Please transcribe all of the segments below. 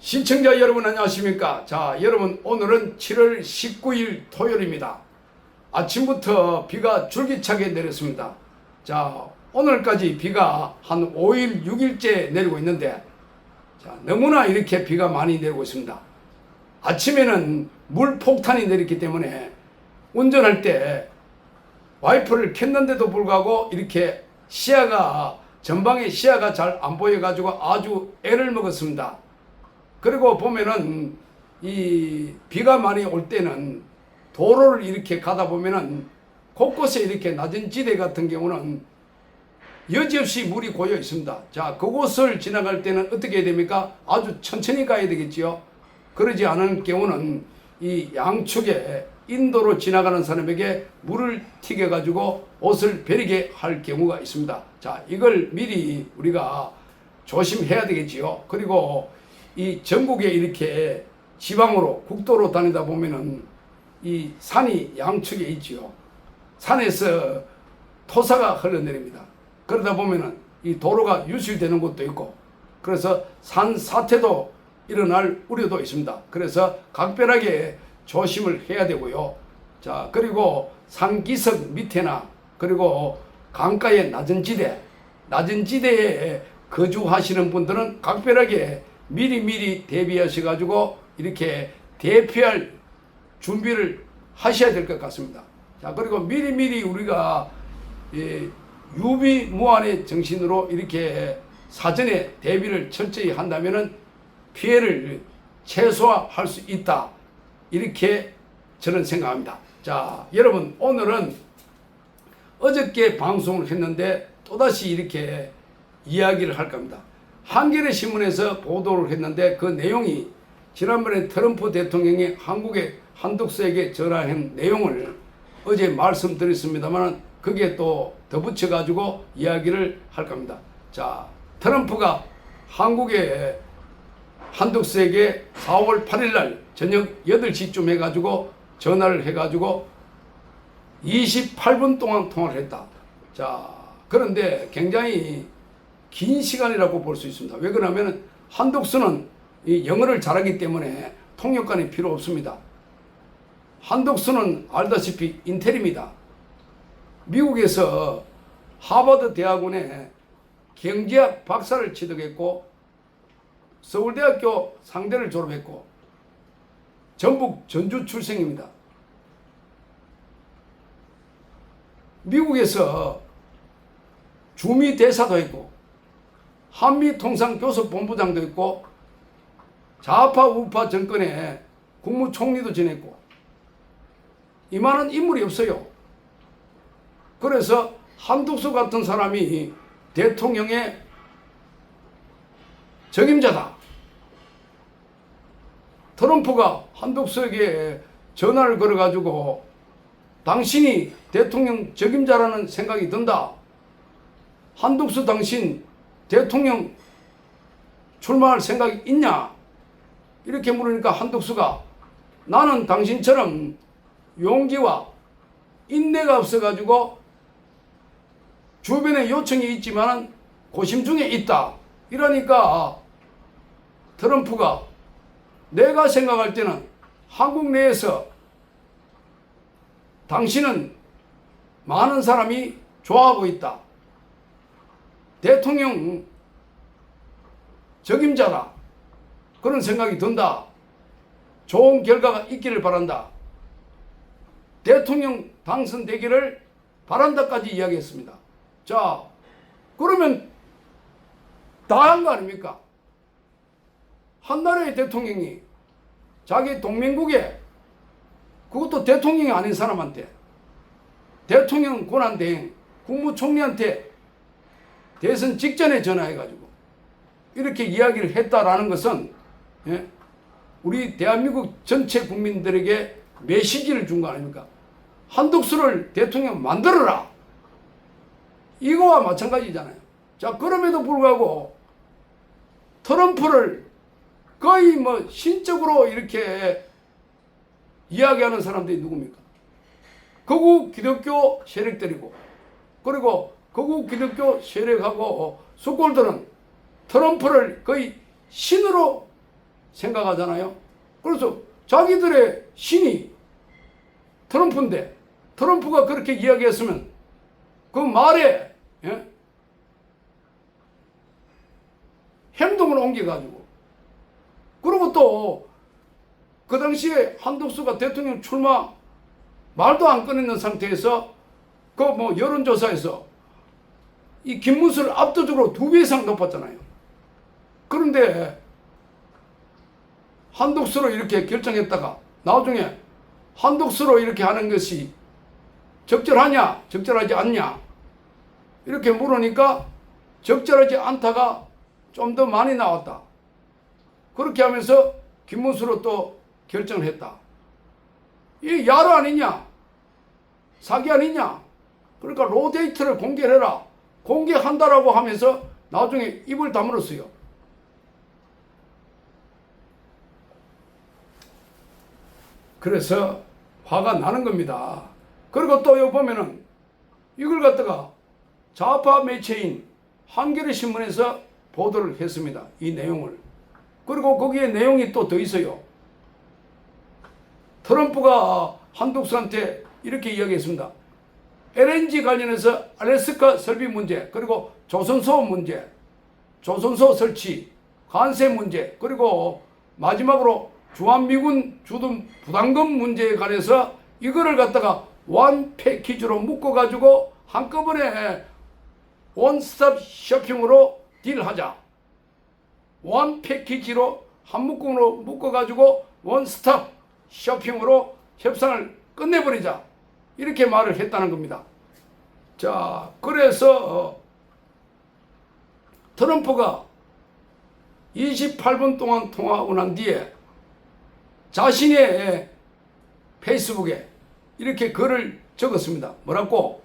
시청자 여러분 안녕하십니까? 자, 여러분 오늘은 7월 19일 토요일입니다. 아침부터 비가 줄기차게 내렸습니다. 자, 오늘까지 비가 한 5일, 6일째 내리고 있는데 자, 너무나 이렇게 비가 많이 내리고 있습니다. 아침에는 물 폭탄이 내렸기 때문에 운전할 때 와이퍼를 켰는데도 불구하고 이렇게 시야가 전방에 시야가 잘 안 보여 가지고 아주 애를 먹었습니다. 그리고 보면은 이 비가 많이 올 때는 도로를 이렇게 가다 보면은 곳곳에 이렇게 낮은 지대 같은 경우는 여지없이 물이 고여 있습니다. 자, 그곳을 지나갈 때는 어떻게 해야 됩니까? 아주 천천히 가야 되겠지요. 그러지 않은 경우는 이 양축에 인도로 지나가는 사람에게 물을 튀겨 가지고 옷을 베리게 할 경우가 있습니다. 자, 이걸 미리 우리가 조심해야 되겠지요. 그리고 이 전국에 이렇게 지방으로 국도로 다니다 보면은 이 산이 양축에 있지요. 산에서 토사가 흘러내립니다. 그러다 보면은 이 도로가 유실되는 곳도 있고 그래서 산 사태도 일어날 우려도 있습니다. 그래서 각별하게 조심을 해야 되고요. 자, 그리고 산기슭 밑에나 그리고 강가의 낮은 지대, 낮은 지대에 거주하시는 분들은 각별하게 미리미리 대비하셔가지고 이렇게 대피할 준비를 하셔야 될 것 같습니다. 자, 그리고 미리미리 우리가 예, 유비무한의 정신으로 이렇게 사전에 대비를 철저히 한다면은 피해를 최소화할 수 있다. 이렇게 저는 생각합니다. 자, 여러분, 오늘은 어저께 방송을 했는데 또다시 이렇게 이야기를 할 겁니다. 한겨레 신문에서 보도를 했는데 그 내용이 지난번에 트럼프 대통령이 한국의 한독수에게 전화한 내용을 어제 말씀드렸습니다만 그게 또 덧붙여 가지고 이야기를 할 겁니다. 자, 트럼프가 한국의 한독수에게 4월 8일 날 저녁 8시쯤 해가지고 전화를 해가지고 28분 동안 통화를 했다. 자, 그런데 굉장히 긴 시간이라고 볼 수 있습니다. 왜 그러냐면 한독수는 이 영어를 잘하기 때문에 통역관이 필요 없습니다. 한독수는 알다시피 인텔입니다. 미국에서 하버드 대학원에 경제학 박사를 취득했고 서울대학교 상대를 졸업했고 전북 전주 출생입니다. 미국에서 주미 대사도 했고 한미 통상 교섭 본부장도 했고 좌파 우파 정권의 국무총리도 지냈고 이만한 인물이 없어요. 그래서 한독수 같은 사람이 대통령의 적임자다. 트럼프가 한독수에게 전화를 걸어가지고 당신이 대통령 적임자라는 생각이 든다. 한독수 당신 대통령 출마할 생각이 있냐? 이렇게 물으니까 한독수가 나는 당신처럼 용기와 인내가 없어가지고 주변에 요청이 있지만 고심 중에 있다. 이러니까 트럼프가 내가 생각할 때는 한국 내에서 당신은 많은 사람이 좋아하고 있다. 대통령 적임자다. 그런 생각이 든다. 좋은 결과가 있기를 바란다. 대통령 당선되기를 바란다까지 이야기했습니다. 자, 그러면 다 한 거 아닙니까? 한 나라의 대통령이 자기 동맹국에 그것도 대통령이 아닌 사람한테 대통령 권한대행 국무총리한테 대선 직전에 전화해가지고 이렇게 이야기를 했다라는 것은 예? 우리 대한민국 전체 국민들에게 메시지를 준 거 아닙니까? 한독수를 대통령 만들어라. 이거와 마찬가지잖아요. 자, 그럼에도 불구하고 트럼프를 거의 뭐 신적으로 이렇게 이야기하는 사람들이 누굽니까? 거구 기독교 세력들이고, 그리고 거구 기독교 세력하고 숙골들은 트럼프를 거의 신으로 생각하잖아요. 그래서 자기들의 신이 트럼프인데 트럼프가 그렇게 이야기했으면 그 말에 예? 행동을 옮겨가지고 그리고 또 그 당시에 한덕수가 대통령 출마 말도 안 꺼내는 상태에서 그 뭐 여론조사에서 이 김문수를 압도적으로 두 배 이상 높았잖아요. 그런데 한독수로 이렇게 결정했다가 나중에 한독수로 이렇게 하는 것이 적절하냐, 적절하지 않냐 이렇게 물으니까 적절하지 않다가 좀 더 많이 나왔다. 그렇게 하면서 김문수로 또 결정을 했다. 이 야로 아니냐? 사기 아니냐? 그러니까 로데이트를 공개해라. 공개한다라고 하면서 나중에 입을 다물었어요. 그래서 화가 나는 겁니다. 그리고 또 여기 보면은 이걸 갖다가 좌파 매체인 한겨레 신문에서 보도를 했습니다. 이 내용을. 그리고 거기에 내용이 또 더 있어요. 트럼프가 한독수한테 이렇게 이야기했습니다. LNG 관련해서 알래스카 설비 문제, 그리고 조선소 문제, 조선소 설치, 관세 문제, 그리고 마지막으로 주한미군 주둔 부담금 문제에 관해서 이거를 갖다가 원 패키지로 묶어가지고 한꺼번에 원스톱 쇼핑으로 딜하자. 원 패키지로 한 묶음으로 묶어가지고 원스톱 쇼핑으로 협상을 끝내버리자. 이렇게 말을 했다는 겁니다. 자, 그래서 어, 트럼프가 28분 동안 통화하고 난 뒤에 자신의 페이스북에 이렇게 글을 적었습니다. 뭐라고?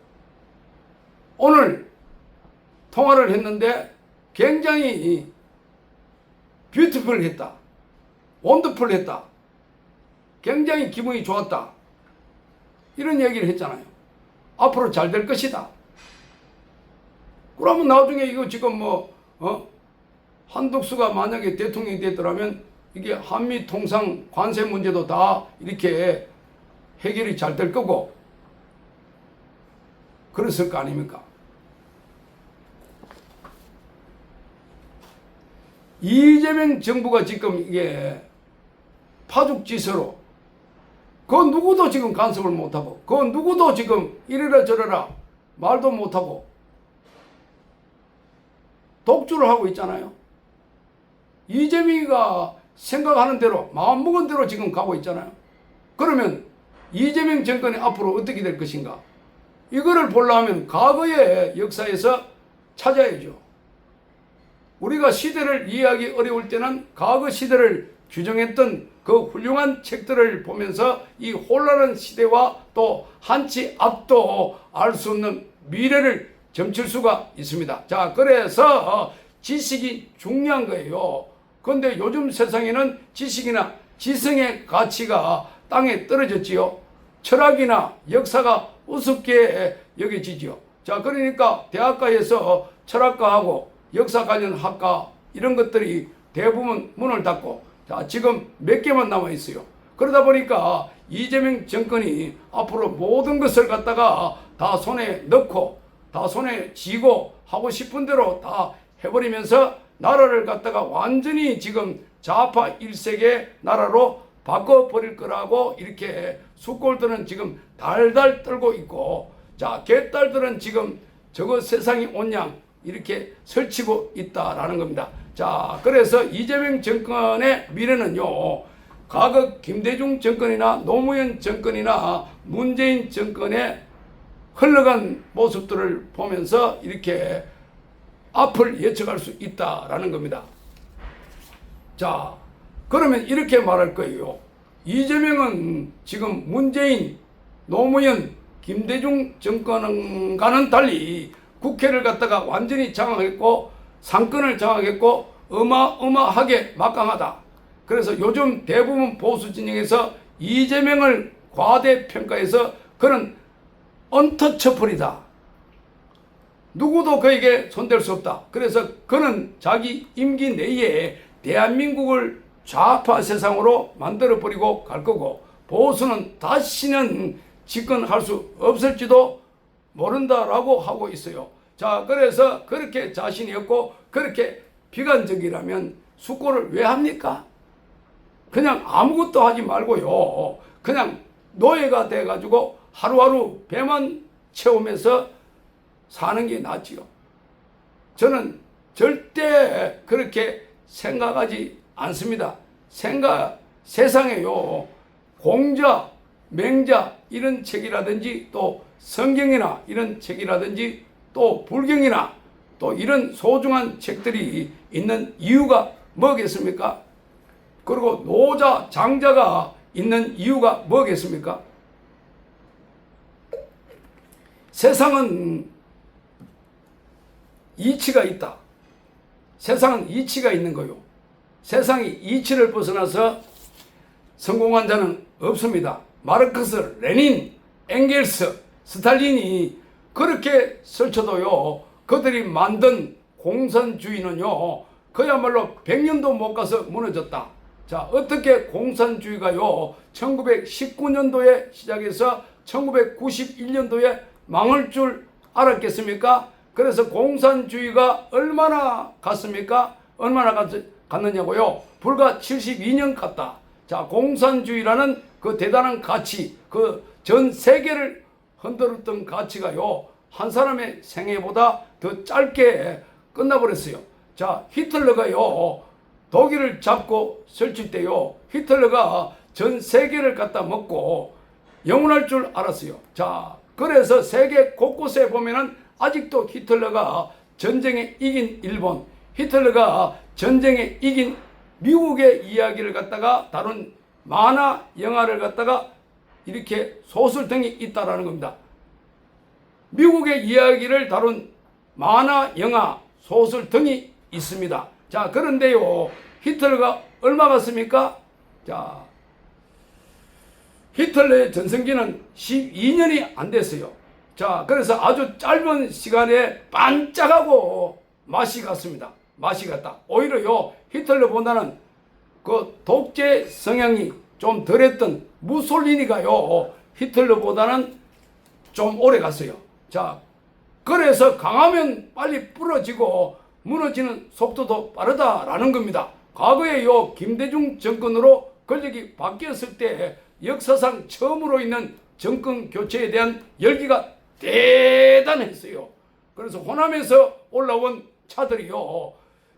오늘 통화를 했는데 굉장히 뷰티풀 했다. 원더풀 했다. 굉장히 기분이 좋았다. 이런 얘기를 했잖아요. 앞으로 잘 될 것이다. 그러면 나중에 이거 지금 뭐, 어? 한독수가 만약에 대통령이 됐더라면 이게 한미 통상 관세 문제도 다 이렇게 해결이 잘 될 거고, 그랬을 거 아닙니까? 이재명 정부가 지금 이게 파죽지세로 그 누구도 지금 간섭을 못하고 그 누구도 지금 이래라 저래라 말도 못하고 독주를 하고 있잖아요. 이재명이가 생각하는 대로 마음먹은 대로 지금 가고 있잖아요. 그러면 이재명 정권이 앞으로 어떻게 될 것인가? 이거를 보려면 과거의 역사에서 찾아야죠. 우리가 시대를 이해하기 어려울 때는 과거 시대를 규정했던 그 훌륭한 책들을 보면서 이 혼란한 시대와 또 한치 앞도 알 수 없는 미래를 점칠 수가 있습니다. 자, 그래서 지식이 중요한 거예요. 그런데 요즘 세상에는 지식이나 지성의 가치가 땅에 떨어졌지요. 철학이나 역사가 우습게 여겨지지요. 자, 그러니까 대학가에서 철학과하고 역사 관련 학과 이런 것들이 대부분 문을 닫고 자, 지금 몇 개만 남아 있어요. 그러다 보니까 이재명 정권이 앞으로 모든 것을 갖다가 다 손에 넣고 다 손에 쥐고 하고 싶은 대로 다 해버리면서 나라를 갖다가 완전히 지금 좌파 일색의 나라로 바꿔버릴 거라고 이렇게 숙골들은 지금 달달 떨고 있고 자 개딸들은 지금 저거 세상이 온양 이렇게 설치고 있다라는 겁니다. 자 그래서 이재명 정권의 미래는요 과거 김대중 정권이나 노무현 정권이나 문재인 정권의 흘러간 모습들을 보면서 이렇게 앞을 예측할 수 있다라는 겁니다. 자, 그러면 이렇게 말할 거예요. 이재명은 지금 문재인, 노무현, 김대중 정권과는 달리 국회를 갖다가 완전히 장악했고 상권을 장악했고 어마어마하게 막강하다. 그래서 요즘 대부분 보수 진영에서 이재명을 과대평가해서 그는 언터처플이다. 누구도 그에게 손댈 수 없다. 그래서 그는 자기 임기 내에 대한민국을 좌파 세상으로 만들어 버리고 갈 거고 보수는 다시는 집권할 수 없을지도 모른다라고 하고 있어요. 자, 그래서 그렇게 자신이 없고 그렇게 비관적이라면 숙고를 왜 합니까? 그냥 아무것도 하지 말고요. 그냥 노예가 돼가지고 하루하루 배만 채우면서 사는 게 낫지요. 저는 절대 그렇게 생각하지 않습니다. 생각, 세상에요. 공자, 맹자 이런 책이라든지 또 성경이나 이런 책이라든지 또 불경이나 또 이런 소중한 책들이 있는 이유가 뭐겠습니까? 그리고 노자, 장자가 있는 이유가 뭐겠습니까? 세상은 이치가 있다. 세상은 이치가 있는 거요. 세상이 이치를 벗어나서 성공한 자는 없습니다. 마르크스, 레닌, 엥겔스, 스탈린이 그렇게 설쳐도요. 그들이 만든 공산주의는요. 그야말로 100년도 못 가서 무너졌다. 자, 어떻게 공산주의가요. 1919년도에 시작해서 1991년도에 망할 줄 알았겠습니까? 그래서 공산주의가 얼마나 갔습니까? 얼마나 갔, 갔느냐고요? 불과 72년 갔다. 자, 공산주의라는 그 대단한 가치, 그 전 세계를 흔들었던 가치가요, 한 사람의 생애보다 더 짧게 끝나버렸어요. 자, 히틀러가요, 독일을 잡고 설칠 때요, 히틀러가 전 세계를 갖다 먹고 영원할 줄 알았어요. 자, 그래서 세계 곳곳에 보면은 아직도 히틀러가 전쟁에 이긴 일본, 히틀러가 전쟁에 이긴 미국의 이야기를 갖다가 다룬 만화 영화를 갖다가 이렇게 소설 등이 있다라는 겁니다. 미국의 이야기를 다룬 만화 영화 소설 등이 있습니다. 자, 그런데요. 히틀러가 얼마 갔습니까? 자, 히틀러의 전성기는 12년이 안 됐어요. 자, 그래서 아주 짧은 시간에 반짝하고 맛이 갔습니다. 맛이 갔다. 오히려요, 히틀러보다는 그 독재 성향이 좀 덜했던 무솔리니가요, 히틀러보다는 좀 오래 갔어요. 자, 그래서 강하면 빨리 부러지고 무너지는 속도도 빠르다라는 겁니다. 과거에 요, 김대중 정권으로 권력이 바뀌었을 때 역사상 처음으로 있는 정권 교체에 대한 열기가 대단했어요. 그래서 호남에서 올라온 차들이요.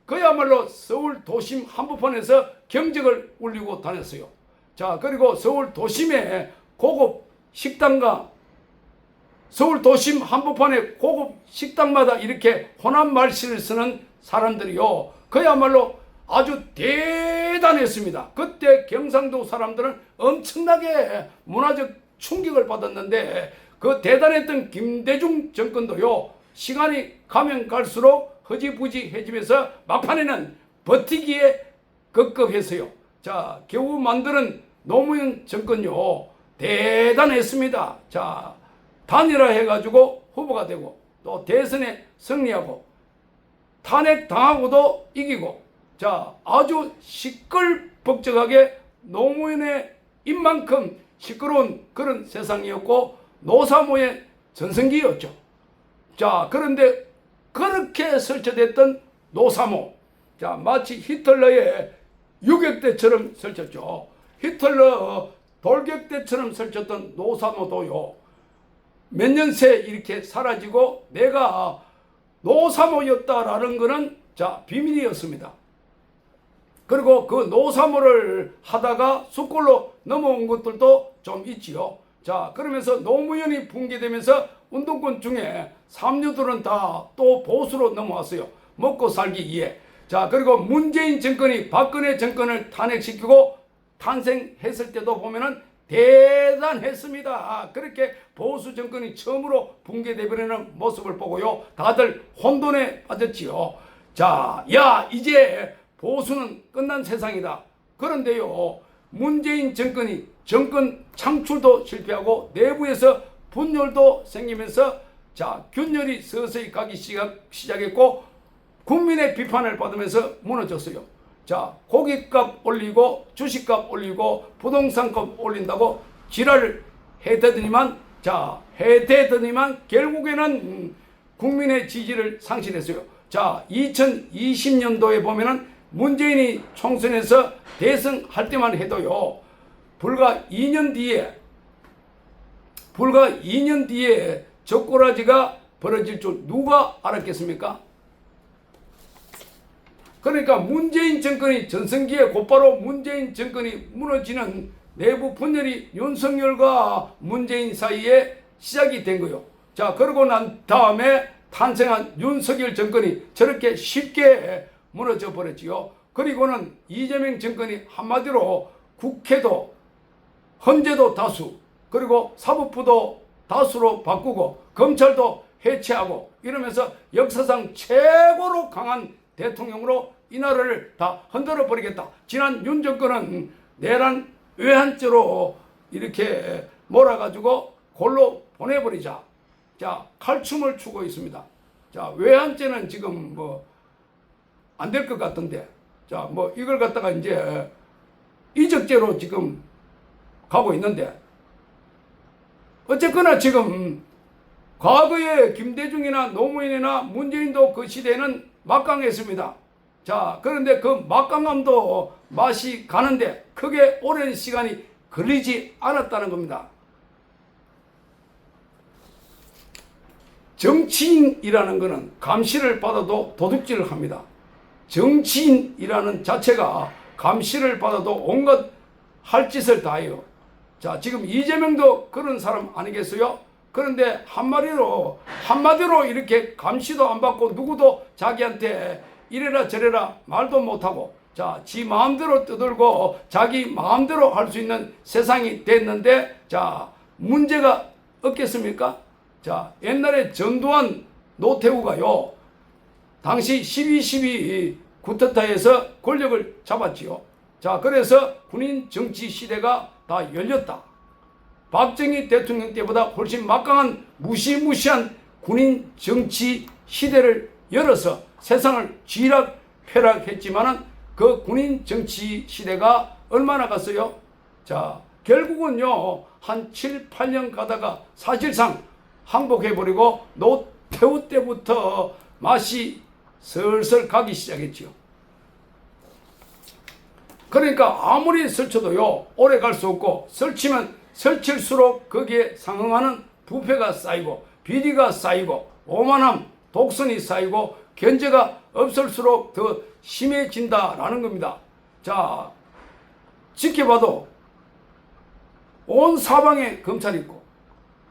그야말로 서울 도심 한복판에서 경적을 울리고 다녔어요. 자, 그리고 서울 도심에 고급 식당과 서울 도심 한복판에 고급 식당마다 이렇게 호남 말씨를 쓰는 사람들이요. 그야말로 아주 대단했습니다. 그때 경상도 사람들은 엄청나게 문화적 충격을 받았는데 그 대단했던 김대중 정권도요. 시간이 가면 갈수록 허지부지해지면서 막판에는 버티기에 급급했어요. 자, 겨우 만드는 노무현 정권요. 대단했습니다. 자, 단일화 해가지고 후보가 되고 또 대선에 승리하고 탄핵 당하고도 이기고 자 아주 시끌벅적하게 노무현의 입만큼 시끄러운 그런 세상이었고 노사모의 전성기였죠. 자 그런데 그렇게 설치됐던 노사모 자 마치 히틀러의 유격대처럼 설쳤죠. 히틀러 돌격대처럼 설쳤던 노사모도요. 몇 년 새 이렇게 사라지고 내가 노사모였다라는 것은 자 비밀이었습니다. 그리고 그 노사모를 하다가 숯골로 넘어온 것들도 좀 있지요. 자 그러면서 노무현이 붕괴되면서 운동권 중에 삼류들은 다 또 보수로 넘어왔어요. 먹고 살기 위해. 자 그리고 문재인 정권이 박근혜 정권을 탄핵시키고 탄생했을 때도 보면은 대단했습니다. 그렇게 보수 정권이 처음으로 붕괴되버리는 모습을 보고요. 다들 혼돈에 빠졌지요. 자, 야, 이제 보수는 끝난 세상이다. 그런데요, 문재인 정권이 정권 창출도 실패하고 내부에서 분열도 생기면서 자, 균열이 서서히 가기 시작, 시작했고 국민의 비판을 받으면서 무너졌어요. 자, 고깃값 올리고 주식값 올리고 부동산값 올린다고 지랄을 해대더니만 자, 해대더니만 결국에는 음, 국민의 지지를 상실했어요. 자, 2020년도에 보면은 문재인이 총선에서 대승할 때만 해도요. 불과 2년 뒤에 불과 2년 뒤에 적고라지가 벌어질 줄 누가 알았겠습니까? 그러니까 문재인 정권이 전성기에 곧바로 문재인 정권이 무너지는 내부 분열이 윤석열과 문재인 사이에 시작이 된 거요. 자, 그러고 난 다음에 탄생한 윤석열 정권이 저렇게 쉽게 무너져 버렸지요. 그리고는 이재명 정권이 한마디로 국회도 헌재도 다수 그리고 사법부도 다수로 바꾸고 검찰도 해체하고 이러면서 역사상 최고로 강한 대통령으로 이 나라를 다 흔들어 버리겠다. 지난 윤 정권은 내란 외환죄로 이렇게 몰아가지고 골로 보내버리자. 자 칼춤을 추고 있습니다. 자 외환죄는 지금 뭐 안 될 것 같던데. 자 뭐 이걸 갖다가 이제 이적죄로 지금 가고 있는데 어쨌거나 지금 과거에 김대중이나 노무현이나 문재인도 그 시대에는 막강했습니다. 자, 그런데 그 막강함도 맛이 가는데 크게 오랜 시간이 걸리지 않았다는 겁니다. 정치인이라는 것은 감시를 받아도 도둑질을 합니다. 정치인이라는 자체가 감시를 받아도 온갖 할 짓을 다 해요. 자, 지금 이재명도 그런 사람 아니겠어요? 그런데 한마디로, 한마디로 이렇게 감시도 안 받고 누구도 자기한테 이래라 저래라 말도 못하고 자, 지 마음대로 떠들고 자기 마음대로 할 수 있는 세상이 됐는데 자, 문제가 없겠습니까? 자, 옛날에 전두환 노태우가요. 당시 12.12 구테타에서 권력을 잡았지요. 자, 그래서 군인 정치 시대가 다 열렸다. 박정희 대통령 때보다 훨씬 막강한 무시무시한 군인 정치 시대를 열어서 세상을 쥐락펴락했지만은 그 군인 정치 시대가 얼마나 갔어요? 자, 결국은요, 한 7, 8년 가다가 사실상 항복해버리고 노태우 때부터 맛이 슬슬 가기 시작했지요. 그러니까 아무리 설쳐도요, 오래 갈 수 없고, 설치면 설칠수록 거기에 상응하는 부패가 쌓이고, 비리가 쌓이고, 오만함, 독선이 쌓이고, 견제가 없을수록 더 심해진다라는 겁니다. 자, 지켜봐도 온 사방에 검찰이 있고,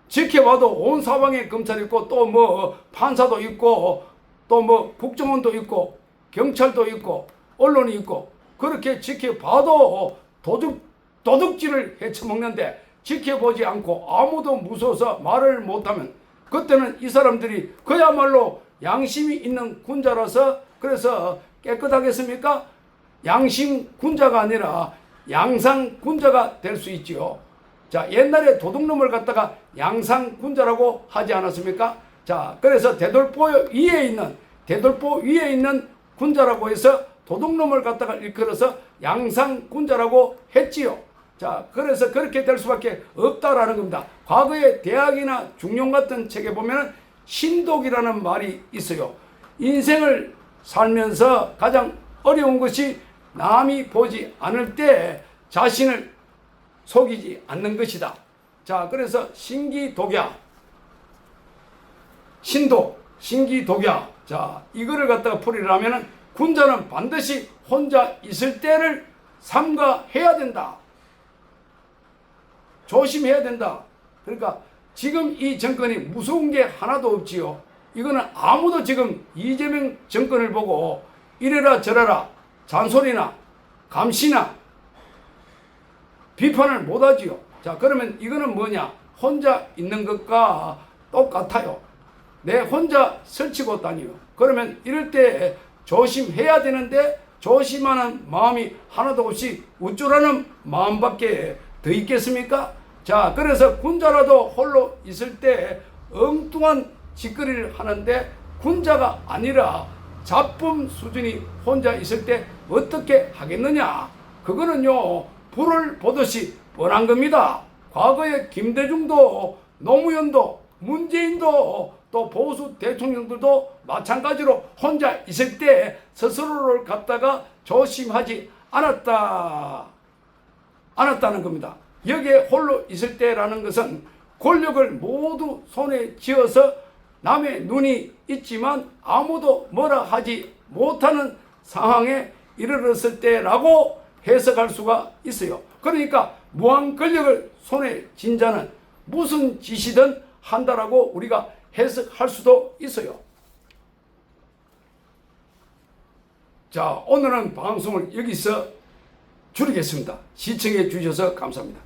지켜봐도 온 사방에 검찰이 있고, 또 뭐 판사도 있고, 또 뭐 국정원도 있고, 경찰도 있고, 언론이 있고, 그렇게 지켜봐도 도둑, 도둑질을 헤쳐먹는데 지켜보지 않고 아무도 무서워서 말을 못하면 그때는 이 사람들이 그야말로 양심이 있는 군자라서 그래서 깨끗하겠습니까? 양심 군자가 아니라 양상 군자가 될 수 있지요. 자, 옛날에 도둑놈을 갖다가 양상 군자라고 하지 않았습니까? 자, 그래서 대돌보 위에 있는 대돌보 위에 있는 군자라고 해서 도둑놈을 갖다가 일컬어서 양상 군자라고 했지요. 자, 그래서 그렇게 될 수밖에 없다라는 겁니다. 과거에 대학이나 중용 같은 책에 보면 신독이라는 말이 있어요. 인생을 살면서 가장 어려운 것이 남이 보지 않을 때 자신을 속이지 않는 것이다. 자, 그래서 신기독야, 신독, 신기독야. 자, 이거를 갖다가 풀이라면은 군자는 반드시 혼자 있을 때를 삼가해야 된다. 조심해야 된다. 그러니까 지금 이 정권이 무서운 게 하나도 없지요. 이거는 아무도 지금 이재명 정권을 보고 이래라 저래라 잔소리나 감시나 비판을 못하지요. 자 그러면 이거는 뭐냐? 혼자 있는 것과 똑같아요. 내 혼자 설치고 다니요. 그러면 이럴 때 조심해야 되는데 조심하는 마음이 하나도 없이 우쭐하는 마음밖에 더 있겠습니까? 자, 그래서 군자라도 홀로 있을 때 엉뚱한 짓거리를 하는데 군자가 아니라 잡범 수준이 혼자 있을 때 어떻게 하겠느냐? 그거는요, 불을 보듯이 뻔한 겁니다. 과거에 김대중도 노무현도 문재인도 또 보수 대통령들도 마찬가지로 혼자 있을 때 스스로를 갖다가 조심하지 않았다. 않았다는 겁니다. 여기에 홀로 있을 때라는 것은 권력을 모두 손에 쥐어서 남의 눈이 있지만 아무도 뭐라 하지 못하는 상황에 이르렀을 때라고 해석할 수가 있어요. 그러니까 무한 권력을 손에 쥔 자는 무슨 짓이든 한다라고 우리가 해석할 수도 있어요. 자, 오늘은 방송을 여기서 줄이겠습니다. 시청해 주셔서 감사합니다.